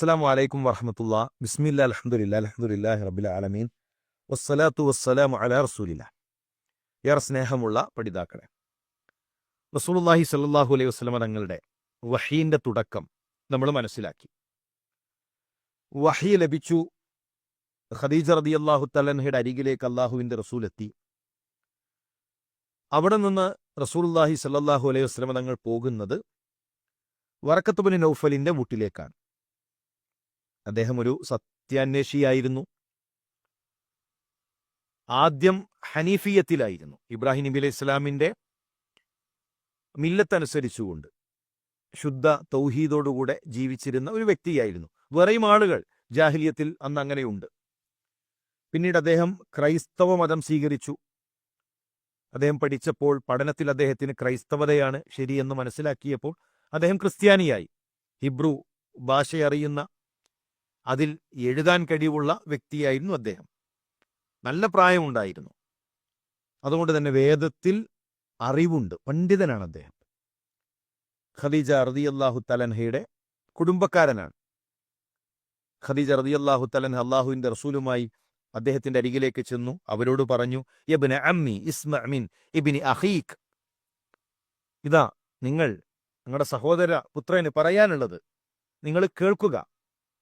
അസ്സാം വലൈക്കും വറഹമത്തുള്ള ബിസ്മില്ല അലഹമുല്ല അലഹമുല്ലാഹി റബിൽ ആലമീൻ. വസ്സലാത്തു വസ്സലാം അല റസൂലില്ല. ഏറെ സ്നേഹമുള്ള പഠിതാക്കളെ റസൂലുള്ളാഹി സല്ലാഹു അലൈഹി വസ്ലമ തങ്ങളുടെ വഹീന്റെ തുടക്കം നമ്മൾ മനസ്സിലാക്കി. വഹി ലഭിച്ചു. ഖദീജ റതി അള്ളാഹു തലൻഹയുടെ അരികിലേക്ക് അള്ളാഹുവിന്റെ റസൂൽ എത്തി. അവിടെ നിന്ന് റസൂലുള്ളാഹി സല്ലാഹു അലൈഹി വസ്ലമ തങ്ങൾ പോകുന്നത് വറക്കത്തുബിൻ നൌഫലിന്റെ വീട്ടിലേക്കാണ്. അദ്ദേഹം ഒരു സത്യാന്വേഷിയായിരുന്നു. ആദ്യം ഹനീഫിയത്തിലായിരുന്നു. ഇബ്രാഹിം നബി അലൈഹി ഇസ്ലാമിന്റെ മില്ലത്തനുസരിച്ചുകൊണ്ട് ശുദ്ധ തൗഹീദോടുകൂടെ ജീവിച്ചിരുന്ന ഒരു വ്യക്തിയായിരുന്നു. വേറെയും ആളുകൾ ജാഹിലിയത്തിൽ അന്ന് അങ്ങനെയുണ്ട്. പിന്നീട് അദ്ദേഹം ക്രൈസ്തവ മതം സ്വീകരിച്ചു. അദ്ദേഹം പഠിച്ചപ്പോൾ പഠനത്തിൽ അദ്ദേഹത്തിന് ക്രൈസ്തവതയാണ് ശരിയെന്ന് മനസ്സിലാക്കിയപ്പോൾ അദ്ദേഹം ക്രിസ്ത്യാനിയായി. ഹിബ്രു ഭാഷയറിയുന്ന അതിൽ എഴുതാൻ കഴിവുള്ള വ്യക്തിയായിരുന്നു അദ്ദേഹം. നല്ല പ്രായമുണ്ടായിരുന്നു. അതുകൊണ്ട് തന്നെ വേദത്തിൽ അറിവുണ്ട്. പണ്ഡിതനാണ് അദ്ദേഹം. ഖദീജ റതിയല്ലാഹു തലൻഹയുടെ കുടുംബക്കാരനാണ്. ഖദീജ റതിയല്ലാഹു തലൻഹ അള്ളാഹുവിന്റെ റസൂലുമായി അദ്ദേഹത്തിന്റെ അരികിലേക്ക് ചെന്നു. അവരോട് പറഞ്ഞു യബിന് അമ്മി ഇസ്മിൻ ഇബിനി അഹീഖ് ഇതാ നിങ്ങൾ നിങ്ങളുടെ സഹോദര പുത്രന് പറയാനുള്ളത്. നിങ്ങൾ കേൾക്കുക.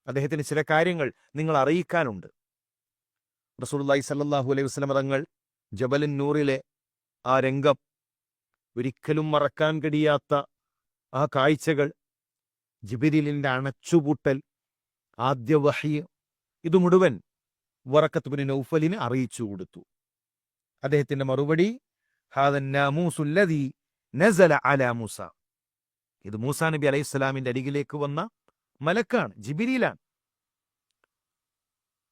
അദ്ദേഹത്തിന് ചില കാര്യങ്ങൾ നിങ്ങൾ അറിയിക്കാനുണ്ട്. റസൂലുള്ളാഹി സല്ലാഹു അലൈഹി വസ്ലം തങ്ങൾ ജബലിൻ നൂറിലെ ആ രംഗം ഒരിക്കലും മറക്കാൻ കഴിയാത്ത ആ കാഴ്ചകൾ ജിബിരിലിന്റെ അണച്ചുപൂട്ടൽ ആദ്യ വഹി ഇത് മുഴുവൻ വറക്കത്തുബിന് നൗഫലിന് അറിയിച്ചു കൊടുത്തു. അദ്ദേഹത്തിന്റെ മറുപടി ഇത് മൂസാ നബി അലൈഹി സ്വലാമിന്റെ അരികിലേക്ക് വന്ന മലക്കാണ് ജിബിരിയിലാണ്.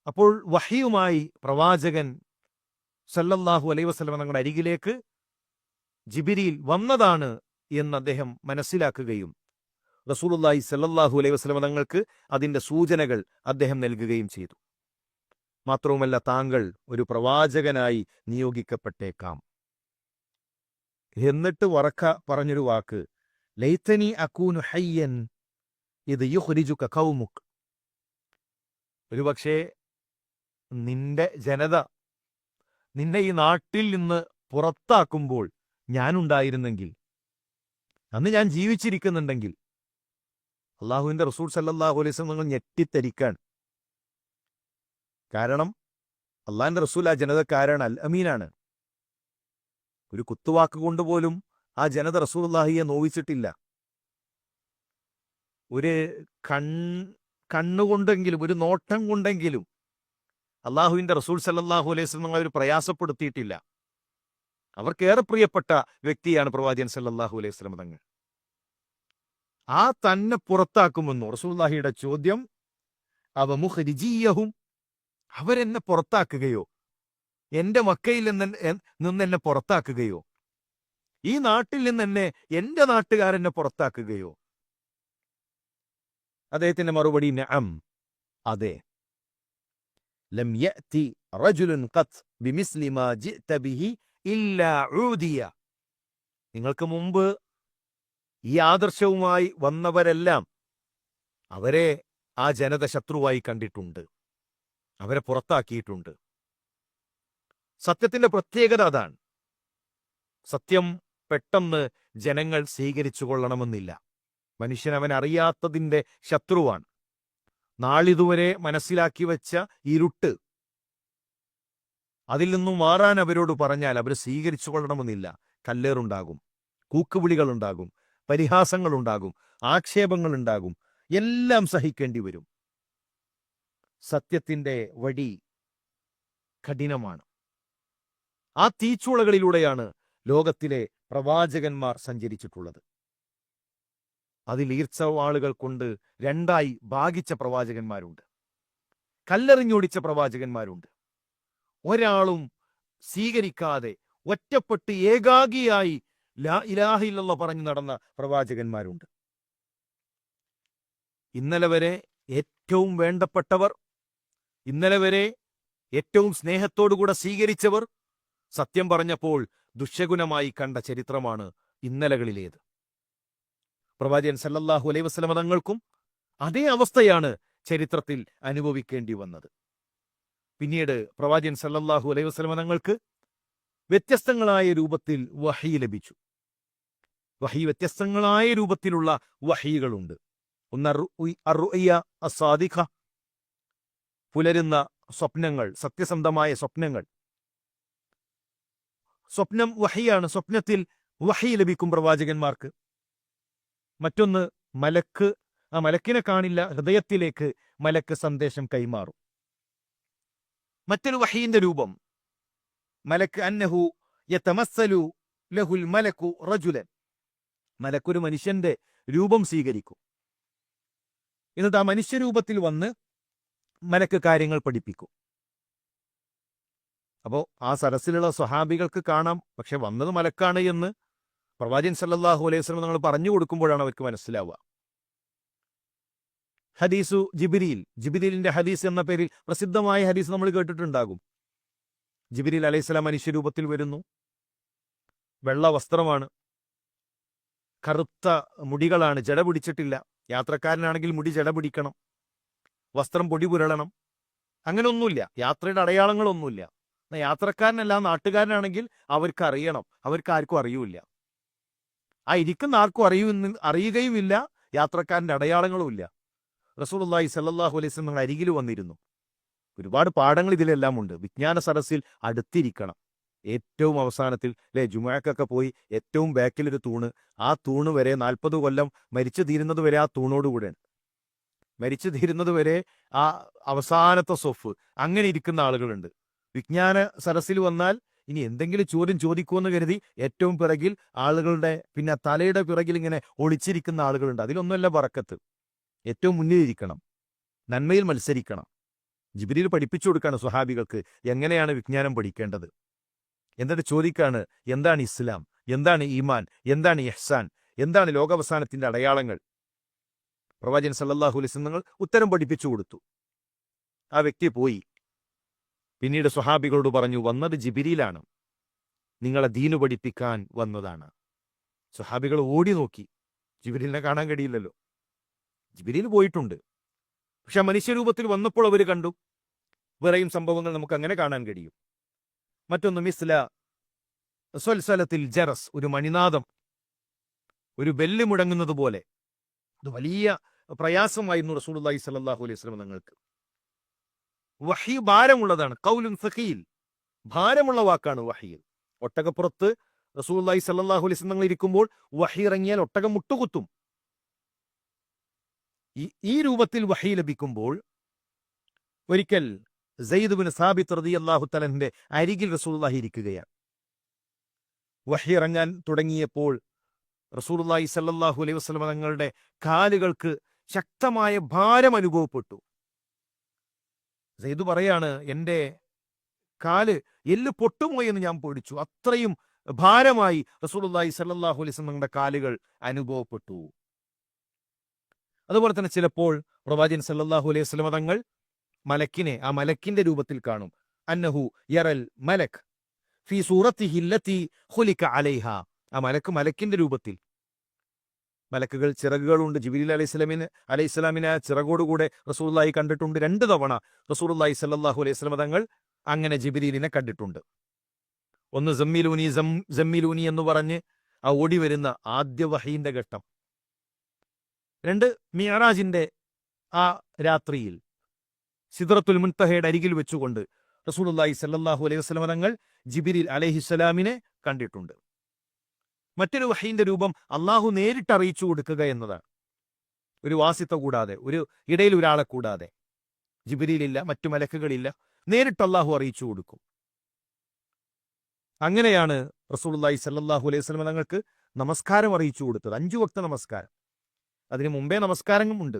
അപ്പോൾ വഹിയുമായി പ്രവാചകൻ സല്ലല്ലാഹു അലൈ വസല്ലം തങ്ങളുടെ അരികിലേക്ക് ജിബിരിയിൽ വന്നതാണ് എന്ന് അദ്ദേഹം മനസ്സിലാക്കുകയും റസൂലുള്ളാഹി സല്ലല്ലാഹു അലൈഹി വസല്ലം തങ്ങൾക്ക് അതിന്റെ സൂചനകൾ അദ്ദേഹം നൽകുകയും ചെയ്തു. മാത്രവുമല്ല താങ്കൾ ഒരു പ്രവാചകനായി നിയോഗിക്കപ്പെട്ടേക്കാം. എന്നിട്ട് വറക്ക പറഞ്ഞൊരു വാക്ക് ലൈത്തനി അക്കൂനു ഹയ്യൻ ഇത് യുഹുരിജു കൗമുക് ഒരുപക്ഷേ നിന്റെ ജനത നിന്നെ ഈ നാട്ടിൽ നിന്ന് പുറത്താക്കുമ്പോൾ ഞാനുണ്ടായിരുന്നെങ്കിൽ അന്ന് ഞാൻ ജീവിച്ചിരിക്കുന്നുണ്ടെങ്കിൽ അള്ളാഹുവിന്റെ റസൂൽ സല്ലാഹു അലൈസ് നിങ്ങൾ ഞെട്ടിത്തരിക്കാൻ കാരണം അള്ളാഹിന്റെ റസൂൽ ആ ജനതക്കാരാണ് അൽ അമീനാണ്. ഒരു കുത്തുവാക്ക് കൊണ്ടുപോലും ആ ജനത റസൂൽ അള്ളാഹിയെ നോവിച്ചിട്ടില്ല. ഒരു കൺ കണ്ണുകൊണ്ടെങ്കിലും ഒരു നോട്ടം കൊണ്ടെങ്കിലും അള്ളാഹുവിന്റെ റസൂൽ സല്ലാഹു അലൈഹി സ്വലം അവർ പ്രയാസപ്പെടുത്തിയിട്ടില്ല. അവർക്കേറെ പ്രിയപ്പെട്ട വ്യക്തിയാണ് പ്രവാചകൻ സല്ലാഹു അലൈഹി സ്വലം തങ്ങൾ. ആ തന്നെ പുറത്താക്കുമെന്നു റസൂല്ലാഹിയുടെ ചോദ്യം അവ മുഹരിജീയവും അവരെന്നെ പുറത്താക്കുകയോ? എന്റെ മക്കയിൽ നിന്ന് നിന്ന് എന്നെ പുറത്താക്കുകയോ? ഈ നാട്ടിൽ നിന്ന് എന്നെ എന്റെ നാട്ടുകാരെന്നെ പുറത്താക്കുകയോ? അദ്ദേഹത്തിന്റെ മറുപടി നഅം. അതെ. ലം യഅതി റജുലുൻ ഖത്ത് ബിമിസ്ലി മാ ജിഅത ബിഹി ഇല്ലാ ഊദിയ. നിങ്ങൾക്ക് മുമ്പ് ഈ ആദർശവുമായി വന്നവരെല്ലാം അവരെ ആ ജനത ശത്രുവായി കണ്ടിട്ടുണ്ട്. അവരെ പുറത്താക്കിയിട്ടുണ്ട്. സത്യത്തിന്റെ പ്രത്യേകത അതാണ്. സത്യം പെട്ടെന്ന് ജനങ്ങൾ സ്വീകരിച്ചു കൊള്ളണമെന്നില്ല. മനുഷ്യൻ അവൻ അറിയാത്തതിന്റെ ശത്രുവാണ്. നാളിതുവരെ മനസ്സിലാക്കി വച്ച ഇരുട്ട്. അതിൽ നിന്നും മാറാൻ അവരോട് പറഞ്ഞാൽ അവർ സ്വീകരിച്ചു കൊള്ളണമെന്നില്ല. കല്ലേറുണ്ടാകും. കൂക്കുവിളികളുണ്ടാകും. പരിഹാസങ്ങളുണ്ടാകും. ആക്ഷേപങ്ങളുണ്ടാകും. എല്ലാം സഹിക്കേണ്ടി വരും. സത്യത്തിന്റെ വഴി കഠിനമാണ്. ആ തീച്ചുളകളിലൂടെയാണ് ലോകത്തിലെ പ്രവാചകന്മാർ സഞ്ചരിച്ചിട്ടുള്ളത്. അതിൽ ഈർച്ചവാളുകൾ കൊണ്ട് രണ്ടായി ഭാഗിച്ച പ്രവാചകന്മാരുണ്ട്. കല്ലെറിഞ്ഞോടിച്ച പ്രവാചകന്മാരുണ്ട്. ഒരാളും സ്വീകരിക്കാതെ ഒറ്റപ്പെട്ട് ഏകാഗിയായി ലാ ഇലാഹില്ല പറഞ്ഞു നടന്ന പ്രവാചകന്മാരുണ്ട്. ഇന്നലെ വരെ ഏറ്റവും വേണ്ടപ്പെട്ടവർ ഇന്നലെ വരെ ഏറ്റവും സ്നേഹത്തോടുകൂടെ സ്വീകരിച്ചവർ സത്യം പറഞ്ഞപ്പോൾ ദുഷ്യഗുണമായി കണ്ട ചരിത്രമാണ് ഇന്നലകളിലേത്. പ്രവാചകൻ സല്ലല്ലാഹു അലൈഹി വസല്ലമ തങ്ങൾക്കും അതേ അവസ്ഥയാണ് ചരിത്രത്തിൽ അനുഭവിക്കേണ്ടി വന്നത്. പിന്നീട് പ്രവാചകൻ സല്ലല്ലാഹു അലൈഹി വസല്ലമ തങ്ങൾക്ക് വ്യത്യസ്തങ്ങളായ രൂപത്തിൽ വഹി ലഭിച്ചു. വഹി വ്യത്യസ്തങ്ങളായ രൂപത്തിലുള്ള വഹികളുണ്ട്. ഒന്ന് അസാദിഖ പുലരുന്ന സ്വപ്നങ്ങൾ സത്യസന്ധമായ സ്വപ്നങ്ങൾ. സ്വപ്നം വഹിയാണ് സ്വപ്നത്തിൽ വഹി ലഭിക്കും പ്രവാചകന്മാർക്ക്. മറ്റൊന്ന് മലക്ക്. ആ മലക്കിനെ കാണില്ല ഹൃദയത്തിലേക്ക് മലക്ക് സന്ദേശം കൈമാറും. മറ്റൊരു വഹീന്റെ രൂപം. മലക്ക് അന്നഹു യതമസ്സലു ലഹുൽ മലക്കു റജുലൻ. മലക്കൊരു മനുഷ്യന്റെ രൂപം സ്വീകരിക്കും. എന്നിട്ട് ആ മനുഷ്യരൂപത്തിൽ വന്ന് മലക്ക് കാര്യങ്ങൾ പഠിപ്പിക്കും. അപ്പോ ആ സരസിലുള്ള സ്വഹാബികൾക്ക് കാണാം പക്ഷെ വന്നത് മലക്കാണ് എന്ന് പ്രവാചകൻ സല്ലാഹു അലൈഹി വസല്ലം നമ്മൾ പറഞ്ഞു കൊടുക്കുമ്പോഴാണ് അവർക്ക് മനസ്സിലാവുക. ഹദീസു ജിബിരിയിൽ ജിബിരിലിന്റെ ഹദീസ് എന്ന പേരിൽ പ്രസിദ്ധമായ ഹദീസ് നമ്മൾ കേട്ടിട്ടുണ്ടാകും. ജിബിരിൽ അലൈഹിസ്സലാം മനുഷ്യരൂപത്തിൽ വരുന്നു. വെള്ള വസ്ത്രമാണ്. കറുത്ത മുടികളാണ്. ജട പിടിച്ചിട്ടില്ല. യാത്രക്കാരനാണെങ്കിൽ മുടി ജട പിടിക്കണം. വസ്ത്രം പൊടി പുരളണം. അങ്ങനെയൊന്നുമില്ല. യാത്രയുടെ അടയാളങ്ങളൊന്നുമില്ല. യാത്രക്കാരനല്ല നാട്ടുകാരനാണെങ്കിൽ അവർക്ക് അറിയണം അവർക്ക് ആർക്കും അറിയൂല ആ ഇരിക്കുന്ന ആർക്കും അറിയുന്ന അറിയുകയുമില്ല. യാത്രക്കാരന്റെ അടയാളങ്ങളുമില്ല. റസൂലുള്ളാഹി സല്ലല്ലാഹു അലൈഹി വസല്ലം അരികിൽ വന്നിരുന്നു. ഒരുപാട് പാഠങ്ങൾ ഇതിലെല്ലാം ഉണ്ട് വിജ്ഞാന സരസിൽ അടുത്തിരിക്കണം. ഏറ്റവും അവസാനത്തിൽ അല്ലെ ജുമാക്കൊക്കെ പോയി ഏറ്റവും ബാക്കിലൊരു തൂണ്. ആ തൂണ് വരെ നാൽപ്പത് കൊല്ലം മരിച്ചു തീരുന്നത് വരെ ആ തൂണോടുകൂടെയാണ് മരിച്ചു തീരുന്നത് വരെ ആ അവസാനത്തെ സൊഫ്. അങ്ങനെ ഇരിക്കുന്ന ആളുകളുണ്ട്. വിജ്ഞാന സരസിൽ വന്നാൽ ഇനി എന്തെങ്കിലും ചോദ്യം ചോദിക്കുമെന്ന് കരുതി ഏറ്റവും പിറകിൽ ആളുകളുടെ പിന്നെ തലയുടെ പിറകിൽ ഇങ്ങനെ ഒളിച്ചിരിക്കുന്ന ആളുകളുണ്ട്. അതിലൊന്നുമല്ല പറക്കത്ത് ഏറ്റവും മുന്നിലിരിക്കണം നന്മയിൽ മത്സരിക്കണം. ജിബിരിയിൽ പഠിപ്പിച്ചു കൊടുക്കുകയാണ് സ്വഹാബികൾക്ക് എങ്ങനെയാണ് വിജ്ഞാനം പഠിക്കേണ്ടത്. എന്നിട്ട് ചോദിക്കാണ് എന്താണ് ഇസ്ലാം? എന്താണ് ഈമാൻ? എന്താണ് ഇഹ്സാൻ? എന്താണ് ലോകാവസാനത്തിന്റെ അടയാളങ്ങൾ? പ്രവാചകൻ സല്ലാഹു അലൈഹി വസല്ലം ഉത്തരം പഠിപ്പിച്ചു കൊടുത്തു. ആ വ്യക്തി പോയി. പിന്നീട് സ്വഹാബികളോട് പറഞ്ഞു വന്നത് ജിബിരിയിലാണ്. നിങ്ങളെ ദീനു പഠിപ്പിക്കാൻ വന്നതാണ്. സ്വഹാബികൾ ഓടി നോക്കി. ജിബിരിലിനെ കാണാൻ കഴിയില്ലല്ലോ. ജിബിരിയിൽ പോയിട്ടുണ്ട്. പക്ഷെ മനുഷ്യരൂപത്തിൽ വന്നപ്പോൾ അവർ കണ്ടു. വേറെയും സംഭവങ്ങൾ നമുക്ക് അങ്ങനെ കാണാൻ കഴിയും. മറ്റൊന്ന് മിസ്ല സ്വൽസലത്തിൽ ജറസ് ഒരു മണിനാദം ഒരു ബെല്ല് മുടങ്ങുന്നത് പോലെ. അത് വലിയ പ്രയാസമായിരുന്നു റസൂൽ അള്ളഹി സലാഹു അലൈഹി സ്വലം തങ്ങൾക്ക്. വഹി ഭാരമുള്ളതാണ് കൗലുൻ സഖീൽ. ഭാരമുള്ള വാക്കാണ് വഹിയൽ ഒട്ടകപ്പുറത്ത് റസൂലുള്ളാഹി സ്വല്ലല്ലാഹു അലൈഹി വസല്ലം ഇരിക്കുമ്പോൾ വഹി ഇറങ്ങിയാൽ ഒട്ടകം മുട്ടുകുത്തും. ഈ രൂപത്തിൽ വഹി ലഭിക്കുമ്പോൾ ഒരിക്കൽ സെയ്ദ് സാബിത്ത് റതി റളിയല്ലാഹു തലന്റെ അരികിൽ റസൂലുള്ളാഹി ഇരിക്കുകയാണ്. വഹി ഇറങ്ങാൻ തുടങ്ങിയപ്പോൾ റസൂലുള്ളാഹി സല്ലല്ലാഹു അലൈഹി വസല്ലം തങ്ങളുടെ കാലുകൾക്ക് ശക്തമായ ഭാരം അനുഭവപ്പെട്ടു. സെയ്ദ് പറയാണ് എന്റെ കാൽ എല്ല് പൊട്ടുമോ എന്ന് ഞാൻ പേടിച്ചു. അത്രയും ഭാരമായി റസൂലുള്ളാഹി സല്ലല്ലാഹു അലൈഹി നിങ്ങളുടെ കാലുകൾ അനുഭവപ്പെട്ടു. അതുപോലെ തന്നെ ചിലപ്പോൾ പ്രവാചകൻ സല്ലാഹു അലൈഹി സ്വലമ തങ്ങൾ മലക്കിനെ ആ മലക്കിന്റെ രൂപത്തിൽ കാണും. അന്നഹു യറൽ മലക് ഫി സൂറത്തി ഹില്ലത്തി ഹുലിക്ക അലൈഹ. ആ മലക്ക് മലക്കിന്റെ രൂപത്തിൽ മലക്കുകൾ ചിറകുകളുണ്ട്. ജിബിലി അലൈഹി സ്വലാമിന് അലൈഹി സ്വലാമിനെ ചിറകോടുകൂടെ റസൂലുള്ളാഹി കണ്ടിട്ടുണ്ട്. രണ്ട് തവണ റസൂലുള്ളാഹി സല്ലാഹു അലൈഹി സ്വലമ തങ്ങൾ അങ്ങനെ ജിബിരിലിനെ കണ്ടിട്ടുണ്ട്. ഒന്ന് ജമ്മിലൂനി ജമ്മിലൂനി എന്ന് പറഞ്ഞ് ആ ഓടി വരുന്ന ആദ്യ വഹീന്റെ ഘട്ടം. രണ്ട് മിയറാജിന്റെ ആ രാത്രിയിൽ സിദ്രത്തുൽ മുൻതഹയുടെ അരികിൽ വെച്ചുകൊണ്ട് റസൂലുള്ളാഹി സല്ലാഹു അലൈഹി വസല്ലമ തങ്ങൾ ജിബിരിൽ അലഹിസ്സലാമിനെ കണ്ടിട്ടുണ്ട്. മറ്റൊരു വഹീന്റെ രൂപം അള്ളാഹു നേരിട്ട് അറിയിച്ചു കൊടുക്കുക എന്നതാണ്. ഒരു വാസിത്ത കൂടാതെ ഒരു ഇടയിൽ ഒരാളെ കൂടാതെ. ജിബിരിയിലില്ല മറ്റു മലക്കുകളില്ല. നേരിട്ട് അള്ളാഹു അറിയിച്ചു കൊടുക്കും. അങ്ങനെയാണ് റസൂലുള്ളാഹി സല്ലാഹു അലൈഹി സ്വലം തങ്ങൾക്ക് നമസ്കാരം അറിയിച്ചു കൊടുത്തത്. അഞ്ചു വക്ത നമസ്കാരം. അതിനു മുമ്പേ നമസ്കാരങ്ങളുമുണ്ട്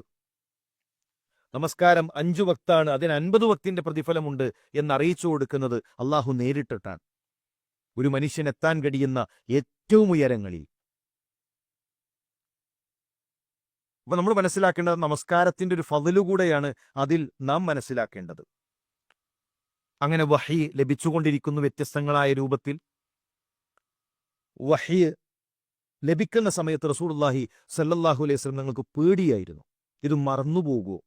നമസ്കാരം അഞ്ചു വക്താണ്. അതിന് അൻപത് വക്തിന്റെ പ്രതിഫലമുണ്ട് എന്ന് അറിയിച്ചു കൊടുക്കുന്നത് അള്ളാഹു നേരിട്ടിട്ടാണ്. ഒരു മനുഷ്യൻ എത്താൻ കഴിയുന്ന ഏറ്റവും ഉയരങ്ങളിൽ. അപ്പൊ നമ്മൾ മനസ്സിലാക്കേണ്ടത് നമസ്കാരത്തിന്റെ ഒരു ഫതിലു കൂടെയാണ് അതിൽ നാം മനസ്സിലാക്കേണ്ടത്. അങ്ങനെ വഹി ലഭിച്ചുകൊണ്ടിരിക്കുന്നു വ്യത്യസ്തങ്ങളായ രൂപത്തിൽ. വഹി ലഭിക്കുന്ന സമയത്ത് റസൂലുള്ളാഹി സല്ലല്ലാഹു അലൈഹി വസല്ലം നിങ്ങൾക്ക് പേടിയായിരുന്നു. ഇത് മറന്നുപോകുമോ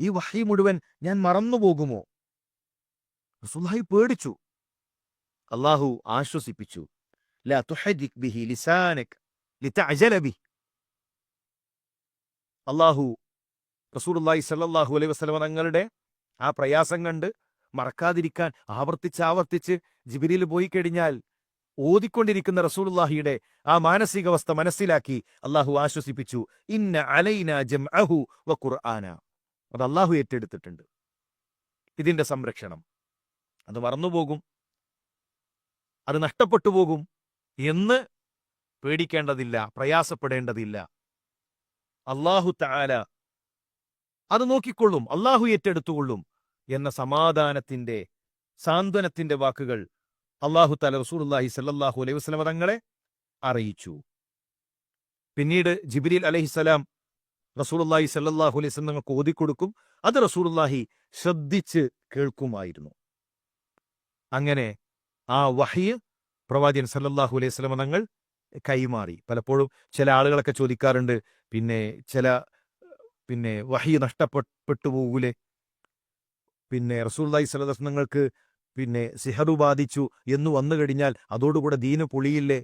ഈ വഹി മുഴുവൻ ഞാൻ മറന്നുപോകുമോ റസൂലുള്ളാഹി പേടിച്ചു. അള്ളാഹു ആശ്വസിപ്പിച്ചു. അള്ളാഹു റസൂലുള്ളാഹി സല്ലാഹു അലൈഹി വസ്ലമ തങ്ങളുടെ ആ പ്രയാസം കണ്ട് മറക്കാതിരിക്കാൻ ആവർത്തിച്ച് ആവർത്തിച്ച് ജിബിരിയിൽ പോയി കഴിഞ്ഞാൽ ഓതിക്കൊണ്ടിരിക്കുന്ന റസൂലുള്ളാഹിയുടെ ആ മാനസികാവസ്ഥ മനസ്സിലാക്കി അള്ളാഹു ആശ്വസിപ്പിച്ചു. ഇന്ന അലൈന ജംഅഹു വ ഖുർആന. അത് അള്ളാഹു ഏറ്റെടുത്തിട്ടുണ്ട്. ഇതിന്റെ സംരക്ഷണം. അത് മറന്നുപോകും. അത് നഷ്ടപ്പെട്ടു പോകും എന്ന് പേടിക്കേണ്ടതില്ല പ്രയാസപ്പെടേണ്ടതില്ല. അള്ളാഹു താല അത് നോക്കിക്കൊള്ളും അള്ളാഹു ഏറ്റെടുത്തുകൊള്ളും എന്ന സമാധാനത്തിന്റെ സാന്ത്വനത്തിന്റെ വാക്കുകൾ അള്ളാഹു താല റസൂലുള്ളാഹി സല്ലാഹു അലൈഹി വസല്ലമ തങ്ങളെ അറിയിച്ചു. പിന്നീട് ജിബ്രീൽ അലഹിസലാം റസൂലുള്ളാഹി സല്ലാഹു അലൈഹി വസ്ലം തങ്ങൾക്ക് ഓതിക്കൊടുക്കും അത് റസൂലുള്ളാഹി ശ്രദ്ധിച്ച് കേൾക്കുമായിരുന്നു. അങ്ങനെ ആ വഹിയ് പ്രവാചകൻ സല്ലാഹു അലൈഹി സ്വലമ തങ്ങൾ കൈമാറി. പലപ്പോഴും ചില ആളുകളൊക്കെ ചോദിക്കാറുണ്ട് പിന്നെ ചില പിന്നെ വഹി നഷ്ടപ്പെട്ടു പോകൂലേ? പിന്നെ റസൂൽദായി സലദർശനങ്ങൾക്ക് പിന്നെ സിഹറു ബാധിച്ചു എന്ന് വന്നു കഴിഞ്ഞാൽ അതോടുകൂടെ ദീന് പൊളിയില്ലേ?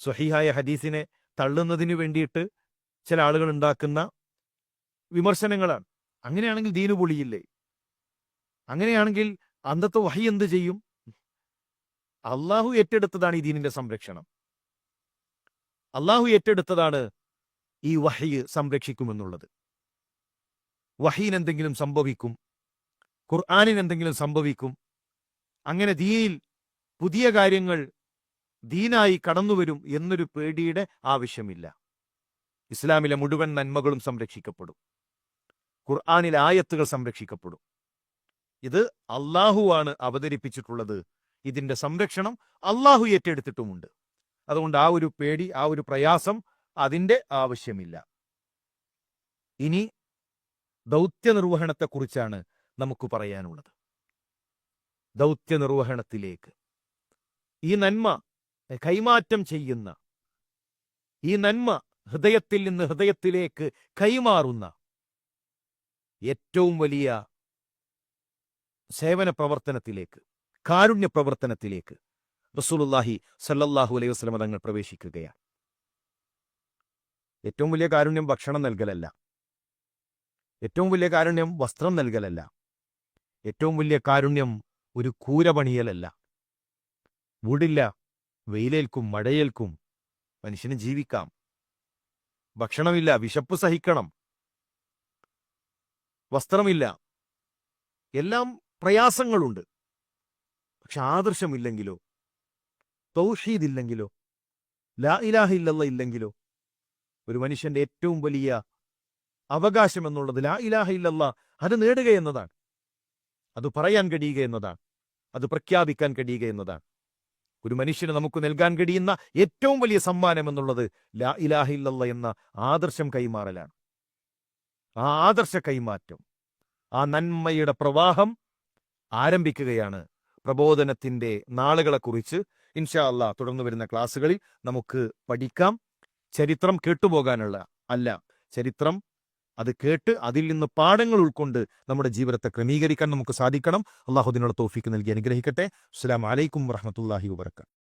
സ്വഹീഹായ ഹദീസിനെ തള്ളുന്നതിന് വേണ്ടിയിട്ട് ചില ആളുകൾ ഉണ്ടാക്കുന്ന വിമർശനങ്ങളാണ്. അങ്ങനെയാണെങ്കിൽ ദീന് പൊളിയില്ലേ? അങ്ങനെയാണെങ്കിൽ അന്തത്തെ വഹി എന്ത് ചെയ്യും? അള്ളാഹു ഏറ്റെടുത്തതാണ് ഈ ദീനിന്റെ സംരക്ഷണം. അള്ളാഹു ഏറ്റെടുത്തതാണ് ഈ വഹയ് സംരക്ഷിക്കുമെന്നുള്ളത്. വഹീൻ എന്തെങ്കിലും സംഭവിക്കും ഖുർആാനിന് എന്തെങ്കിലും സംഭവിക്കും അങ്ങനെ ദീനിൽ പുതിയ കാര്യങ്ങൾ ദീനായി കടന്നുവരും എന്നൊരു പേടിയുടെ ആവശ്യമില്ല. ഇസ്ലാമിലെ മുഴുവൻ നന്മകളും സംരക്ഷിക്കപ്പെടും. ഖുർആാനിലെ ആയത്തുകൾ സംരക്ഷിക്കപ്പെടും. ഇത് അള്ളാഹുവാണ് അവതരിപ്പിച്ചിട്ടുള്ളത് ഇതിന്റെ സംരക്ഷണം അള്ളാഹു ഏറ്റെടുത്തിട്ടുമുണ്ട്. അതുകൊണ്ട് ആ ഒരു പേടി ആ ഒരു പ്രയാസം അതിന്റെ ആവശ്യമില്ല. ഇനി ദൗത്യ നിർവഹണത്തെക്കുറിച്ചാണ് നമുക്ക് പറയാനുള്ളത്. ദൗത്യ നിർവഹണത്തിലേക്ക് ഈ നന്മ കൈമാറ്റം ചെയ്യുന്ന ഈ നന്മ ഹൃദയത്തിൽ നിന്ന് ഹൃദയത്തിലേക്ക് കൈമാറുന്ന ഏറ്റവും വലിയ സേവന പ്രവർത്തനത്തിലേക്ക് കാരുണ്യ പ്രവർത്തനത്തിലേക്ക് റസൂലുല്ലാഹി സല്ലല്ലാഹു അലൈഹി വസല്ലം തങ്ങൾ പ്രവേശിക്കുകയാണ്. ഏറ്റവും വലിയ കാരുണ്യം ഭക്ഷണം നൽകലല്ല. ഏറ്റവും വലിയ കാരുണ്യം വസ്ത്രം നൽകലല്ല. ഏറ്റവും വലിയ കാരുണ്യം ഒരു കൂര പണിയലല്ല വീടില്ല വെയിലേൽക്കും മഴയേൽക്കും മനുഷ്യന് ജീവിക്കാം. ഭക്ഷണമില്ല വിശപ്പ് സഹിക്കണം. വസ്ത്രമില്ല. എല്ലാം പ്രയാസങ്ങളുണ്ട്. പക്ഷെ ആദർശമില്ലെങ്കിലോ? തൗഹീദില്ലെങ്കിലോ? ലാ ഇലാഹ ഇല്ലെങ്കിലോ? ഒരു മനുഷ്യന്റെ ഏറ്റവും വലിയ അവകാശം എന്നുള്ളത് ലാ ഇലാഹ അത് നേടുക എന്നതാണ്. അത് പറയാൻ കഴിയുക എന്നതാണ്. അത് പ്രഖ്യാപിക്കാൻ കഴിയുക എന്നതാണ്. ഒരു മനുഷ്യന് നമുക്ക് നൽകാൻ കഴിയുന്ന ഏറ്റവും വലിയ സമ്മാനം എന്നുള്ളത് ലാ ഇലാഹ എന്ന ആദർശം കൈമാറലാണ്. ആ ആദർശ കൈമാറ്റം ആ നന്മയുടെ പ്രവാഹം ആരംഭിക്കുകയാണ് പ്രബോധനത്തിന്റെ നാളുകളെക്കുറിച്ച് ഇൻഷാ അല്ലാ തുടർന്നു വരുന്ന ക്ലാസ്സുകളിൽ നമുക്ക് പഠിക്കാം. ചരിത്രം കേട്ടുപോകാനുള്ള അല്ല ചരിത്രം അത് കേട്ട് അതിൽ നിന്ന് പാഠങ്ങൾ ഉൾക്കൊണ്ട് നമ്മുടെ ജീവിതത്തെ ക്രമീകരിക്കാൻ നമുക്ക് സാധിക്കണം. അള്ളാഹുദിനുള്ള തോഫിക്ക് നൽകി അനുഗ്രഹിക്കട്ടെ. അസ്സാം വലൈക്കും വറഹമത്തല്ലാഹി വബർക്കാത്തു